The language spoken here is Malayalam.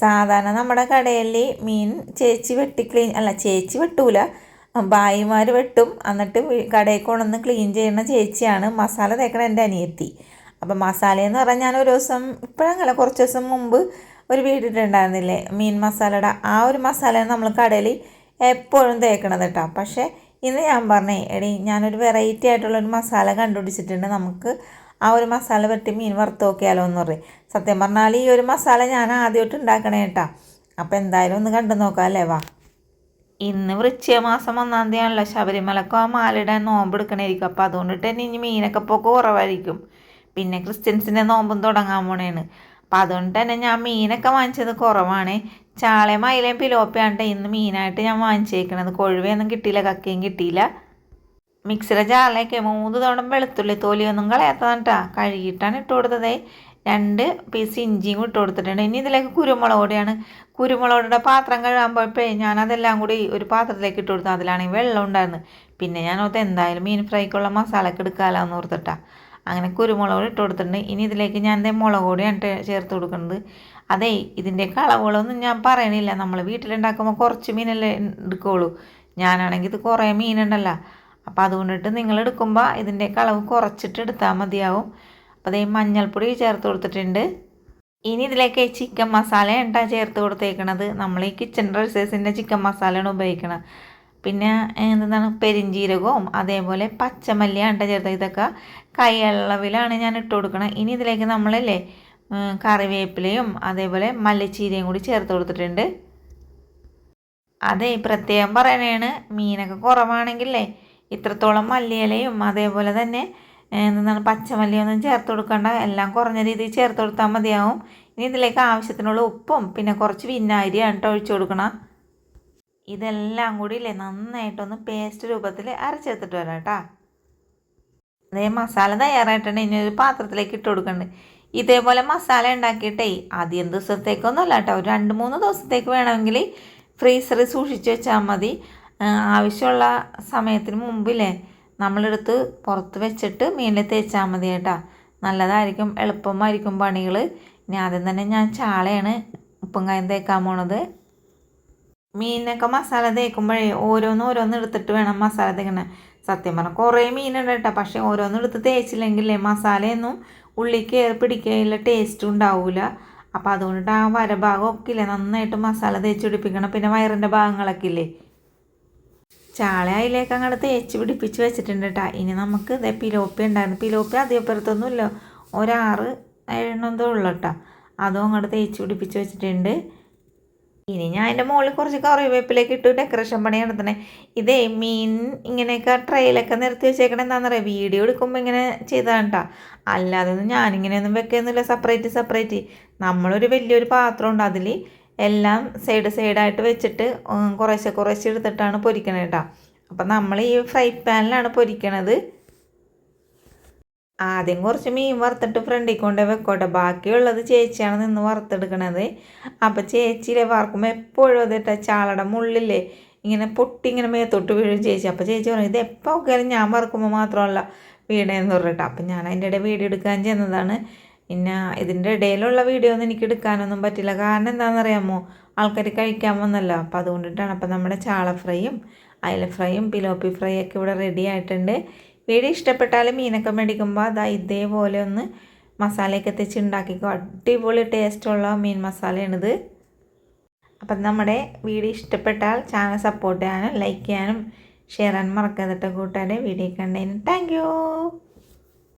സാധാരണ നമ്മുടെ കടയിൽ മീൻ ചേച്ചി വെട്ടി ക്ലീൻ അല്ല ചേച്ചി വെട്ടൂല. ബായിമാർ വെട്ടും. എന്നിട്ട് കടയിൽ കൊണ്ടുവന്ന് ക്ലീൻ ചെയ്യുന്ന ചേച്ചിയാണ് മസാല തേക്കണ എന്റെ അനിയത്തി. അപ്പം മസാല എന്ന് പറഞ്ഞാൽ ഞാൻ ഒരു ദിവസം ഇപ്പോഴങ്ങനെ കുറച്ച് ദിവസം മുമ്പ് ഒരു വീടിട്ടുണ്ടായിരുന്നില്ലേ മീൻ മസാലയുടെ ആ ഒരു മസാലയാണ് നമ്മൾ കടയിൽ എപ്പോഴും തേക്കണത് കേട്ടോ. പക്ഷേ ഇന്ന് ഞാൻ പറഞ്ഞേ എടി ഞാനൊരു വെറൈറ്റി ആയിട്ടുള്ളൊരു മസാല കണ്ടുപിടിച്ചിട്ടുണ്ട്. നമുക്ക് ആ ഒരു മസാല വെട്ടി മീൻ വറുത്ത് നോക്കിയാലോ എന്ന് പറയും. സത്യം പറഞ്ഞാൽ ഈ ഒരു മസാല ഞാൻ ആദ്യമായിട്ട് ഉണ്ടാക്കണേ കേട്ടാ. അപ്പോൾ എന്തായാലും ഒന്ന് കണ്ടു നോക്കാം അല്ലേ വാ. ഇന്ന് വൃശ്ചിക മാസം ഒന്നാം തീയതിയാണല്ലോ. ശബരിമലക്കോ ആ മാലയുടെ നോമ്പ് എടുക്കണേരിക്കും. അപ്പോൾ അതുകൊണ്ടിട്ട് തന്നെ ഇനി മീനൊക്കെ പോക്ക് കുറവായിരിക്കും. പിന്നെ ക്രിസ്ത്യൻസിന്റെ നോമ്പും തുടങ്ങാൻ പോണേണ്. അപ്പം അതുകൊണ്ട് തന്നെ ഞാൻ മീനൊക്കെ വാങ്ങിച്ചത് കുറവാണ്. ചാളയും മയിലേയും പിലോപ്പിയാണ് ഇന്ന് മീനായിട്ട് ഞാൻ വാങ്ങിച്ചേക്കണത്. കൊഴുവയൊന്നും കിട്ടിയില്ല കക്കയും കിട്ടിയില്ല. മിക്സിയുടെ ചാളയൊക്കെ മൂന്ന് തവണ വെളുത്തുള്ളി തോലിയൊന്നും കളയാത്തതാണ് കേട്ടോ കഴുകിയിട്ടാണ് ഇട്ട് കൊടുത്തത്. രണ്ട് പീസ് ഇഞ്ചിയും ഇട്ട് കൊടുത്തിട്ടുണ്ട്. ഇനി ഇതിലേക്ക് കുരുമുളക് പൊടിയാണ് കുരുമുളക് പാത്രം കഴുകാൻ പോയപ്പോഴേ ഞാനതെല്ലാം കൂടി ഒരു പാത്രത്തിലേക്ക് ഇട്ട് കൊടുത്തു. അതിലാണെങ്കിൽ വെള്ളം ഉണ്ടായിരുന്നു പിന്നെ ഞാൻ ഓർത്ത് എന്തായാലും മീൻ ഫ്രൈക്കുള്ള മസാലയൊക്കെ എടുക്കാമല്ലോ എന്ന് ഓർത്തിട്ടാ. അങ്ങനെ കുരുമുളക് പൊടി ഇട്ട് കൊടുത്തിട്ടുണ്ട്. ഇനി ഇതിലേക്ക് ഞാൻ ദേ മുളക് പൊടിയാണ് ചേർത്ത് കൊടുക്കുന്നത്. അതേ ഇതിന്റെ അളവുകളൊന്നും ഞാൻ പറയണില്ല. നമ്മൾ വീട്ടിലുണ്ടാക്കുമ്പോൾ കുറച്ച് മീനല്ലേ എടുക്കുകയുള്ളൂ ഞാനാണെങ്കിൽ ഇത് കുറേ മീനുണ്ടല്ലോ. അപ്പോൾ അതുകൊണ്ടിട്ട് നിങ്ങൾ എടുക്കുമ്പോൾ ഇതിന്റെയൊക്കെ അളവ് കുറച്ചിട്ട് എടുത്താൽ മതിയാവും. അപ്പോൾ അതേ മഞ്ഞൾപ്പൊടി ചേർത്ത് കൊടുത്തിട്ടുണ്ട്. ഇനി ഇതിലേക്ക് ചിക്കൻ മസാല ഉണ്ടാ ചേർത്ത് കൊടുത്തേക്കണത്. നമ്മൾ ഈ കിച്ചൺ റൈസേഴ്സിന്റെ ചിക്കൻ മസാലയാണ് ഉപയോഗിക്കുന്നത് പിന്നെ എന്താണ്? പെരിഞ്ചീരകവും അതേപോലെ പച്ചമല്ലിയാണ് ഉണ്ടാ ചേർത്ത് ഇതൊക്കെ കൈയളവിലാണ് ഞാൻ ഇട്ട് കൊടുക്കണം ഇനി ഇതിലേക്ക് നമ്മളല്ലേ കറിവേപ്പിലയും അതേപോലെ മല്ലിച്ചീരയും കൂടി ചേർത്ത് കൊടുത്തിട്ടുണ്ട്. അതെ പ്രത്യേകം പറയണേണ്. മീനൊക്കെ കുറവാണെങ്കിലേ ഇത്രത്തോളം മല്ലിയിലയും അതേപോലെ തന്നെ എന്താണ് പച്ചമല്ലിയൊന്നും ചേർത്ത് കൊടുക്കേണ്ട. എല്ലാം കുറഞ്ഞ രീതിയിൽ ചേർത്ത് കൊടുത്താൽ മതിയാവും. ഇനി ഇതിലേക്ക് ആവശ്യത്തിനുള്ള ഉപ്പും പിന്നെ കുറച്ച് വിനാഗിരിയാണ് കേട്ടോ ഒഴിച്ചു കൊടുക്കണം. ഇതെല്ലാം കൂടി ഇല്ലേ നന്നായിട്ടൊന്ന് പേസ്റ്റ് രൂപത്തിൽ അരച്ചെടുത്തിട്ട് വരാം കേട്ടോ അതേ മസാല തയ്യാറായിട്ടാണ് ഇനി ഒരു പാത്രത്തിലേക്ക് ഇട്ട് കൊടുക്കേണ്ടത് ഇതേപോലെ മസാല ഉണ്ടാക്കിയിട്ടേ ആദ്യം ദിവസത്തേക്കൊന്നുമല്ല കേട്ടോ ഒരു രണ്ട് മൂന്ന് ദിവസത്തേക്ക് വേണമെങ്കിൽ ഫ്രീസറിൽ സൂക്ഷിച്ച് വെച്ചാൽ മതി. ആവശ്യമുള്ള സമയത്തിന് മുമ്പില്ലേ? നമ്മളെടുത്ത് പുറത്ത് വെച്ചിട്ട് മീനിൽ തേച്ചാൽ മതി കേട്ടോ. നല്ലതായിരിക്കും എളുപ്പമായിരിക്കും പണികൾ ഇനി ആദ്യം തന്നെ ഞാൻ ചാളയാണ് ഉപ്പും കായം തേക്കാൻ പോണത്. മീനൊക്കെ മസാല തേക്കുമ്പോഴേ ഓരോന്ന് ഓരോന്ന് എടുത്തിട്ട് വേണം മസാല തേക്കണം. സത്യം പറഞ്ഞാൽ കുറേ മീനുണ്ട് കേട്ടോ. പക്ഷേ ഓരോന്ന് എടുത്ത് തേച്ചില്ലെങ്കിലേ മസാലയൊന്നും ഉള്ളി കയറി പിടിക്കുകയില്ല ടേസ്റ്റും ഉണ്ടാവില്ല അപ്പോൾ അതുകൊണ്ടിട്ട് ആ വരഭാഗമൊക്കെ ഇല്ലേ? നന്നായിട്ട് മസാല തേച്ച് പിടിപ്പിക്കണം. പിന്നെ വയറിന്റെ ഭാഗങ്ങളൊക്കെ ഇല്ലേ? ചാള അതിലേക്ക് അങ്ങോട്ട് തേച്ച് പിടിപ്പിച്ച് വെച്ചിട്ടുണ്ട് കേട്ടോ ഇനി നമുക്ക് ഇതേ പിലോപ്പി ഉണ്ടായിരുന്നു. പിലോപ്പി അധികപ്പുറത്തൊന്നുമില്ല ഒരാറ് എന്തോ ഉള്ളു കേട്ടോ അതും അങ്ങോട്ട് തേച്ച് പിടിപ്പിച്ച് വെച്ചിട്ടുണ്ട്. ഇനി ഞാൻ അതിന്റെ മുകളിൽ കുറച്ച് കറിവേപ്പിലേക്ക് ഇട്ട് ഡെക്കറേഷൻ പണി നടത്തണേ. ഇതേ മീൻ ഇങ്ങനെയൊക്കെ ട്രെയിലൊക്കെ നിർത്തി വെച്ചേക്കണേ എന്താണെന്നറിയാം വീഡിയോ എടുക്കുമ്പോൾ ഇങ്ങനെ ചെയ്താണ് കേട്ടോ അല്ലാതെ ഒന്നും ഞാനിങ്ങനെയൊന്നും വെക്കുന്നില്ല. സെപ്പറേറ്റ് സെപ്പറേറ്റ് നമ്മളൊരു വലിയൊരു പാത്രം ഉണ്ട്. അതിൽ എല്ലാം സൈഡ് സൈഡായിട്ട് വെച്ചിട്ട് കുറേശ്ശെ കുറേശ്ശെ എടുത്തിട്ടാണ് പൊരിക്കണത് കേട്ടോ അപ്പം നമ്മൾ ഈ ഫ്രൈ പാനിലാണ് പൊരിക്കണത്. ആദ്യം കുറച്ച് മീൻ വറുത്തിട്ട് ഫ്രണ്ടിൽ കൊണ്ട് വെക്കോട്ടെ. ബാക്കിയുള്ളത് ചേച്ചിയാണ് നിന്ന് വറുത്തെടുക്കണത്. അപ്പം ചേച്ചിയിലെ വറുക്കുമ്പോൾ എപ്പോഴും അതിട്ട ചാളയുടെ മുള്ളില്ലേ ഇങ്ങനെ പൊട്ടി ഇങ്ങനെ മേത്തോട്ട് വീഴും ചേച്ചി. അപ്പോൾ ചേച്ചി പറഞ്ഞു ഇത് എപ്പോൾ ഒക്കെയാലും ഞാൻ വറുക്കുമ്പോൾ മാത്രമല്ല വീണേന്ന് പറഞ്ഞിട്ട്. അപ്പം ഞാൻ അതിന്റെ ഇടയിൽ വീഡിയോ എടുക്കാൻ ചെന്നതാണ്. പിന്നെ ഇതിന്റെ ഇടയിലുള്ള വീഡിയോ ഒന്നും എനിക്ക് എടുക്കാനൊന്നും പറ്റില്ല. കാരണം എന്താണെന്നറിയാമോ? ആൾക്കാർ കഴിക്കാൻ വന്നല്ലോ. അപ്പോൾ അതുകൊണ്ടിട്ടാണ്. അപ്പോൾ നമ്മുടെ ചാള ഫ്രൈയും അയല ഫ്രൈയും പിലോപ്പി ഫ്രൈ ഒക്കെ ഇവിടെ റെഡി ആയിട്ടുണ്ട്. വീഡിയോ ഇഷ്ടപ്പെട്ടാൽ മീനൊക്കെ മേടിക്കുമ്പോൾ അതാ ഇതേപോലെ ഒന്ന് മസാലയൊക്കെ തെച്ച് ഉണ്ടാക്കിക്കോ അടിപൊളി ടേസ്റ്റുള്ള മീൻ മസാലയാണിത്. അപ്പം നമ്മുടെ വീഡിയോ ഇഷ്ടപ്പെട്ടാൽ ചാനൽ സപ്പോർട്ട് ചെയ്യാനും ലൈക്ക് ചെയ്യാനും ഷെയർ ചെയ്യാനും മറക്കാതിട്ട് കൂട്ടാതെ വീഡിയോ കണ്ടതിന് താങ്ക്